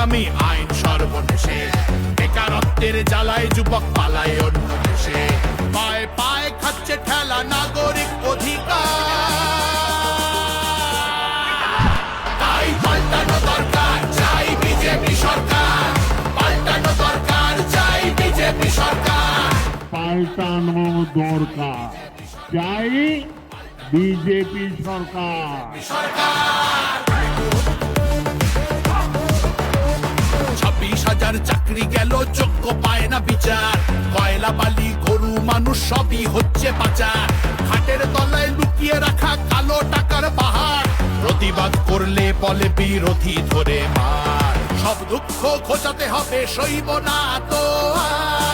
বেনামি আইন সর্বনেশে। বেকারত্বের জ্বালায় যুবক পালায় অন্য দেশে পায়ে পায়ে খাচ্ছে ঠেলা নাগরিক অধিকার। তাই পাল্টানো দরকার চাই বিজেপি সরকার। পাল্টানো দরকার চাই বিজেপি সরকার। পাল্টানো দরকার চাই বিজেপি সরকার। ছাব্বিশ হাজার গেল যোগ্য পায় না বিচার। কয়লা বালি, গরু, মানুষ, সবই হচ্ছে পাচার। হাটের তলায় লুকিয়ে রাখা কালো টাকার পাহাড়। প্রতিবাদ করলে বলে বিরোধী ধরে মার। সব দুঃখ খোঁজাতে হবে, সইব না তো আর।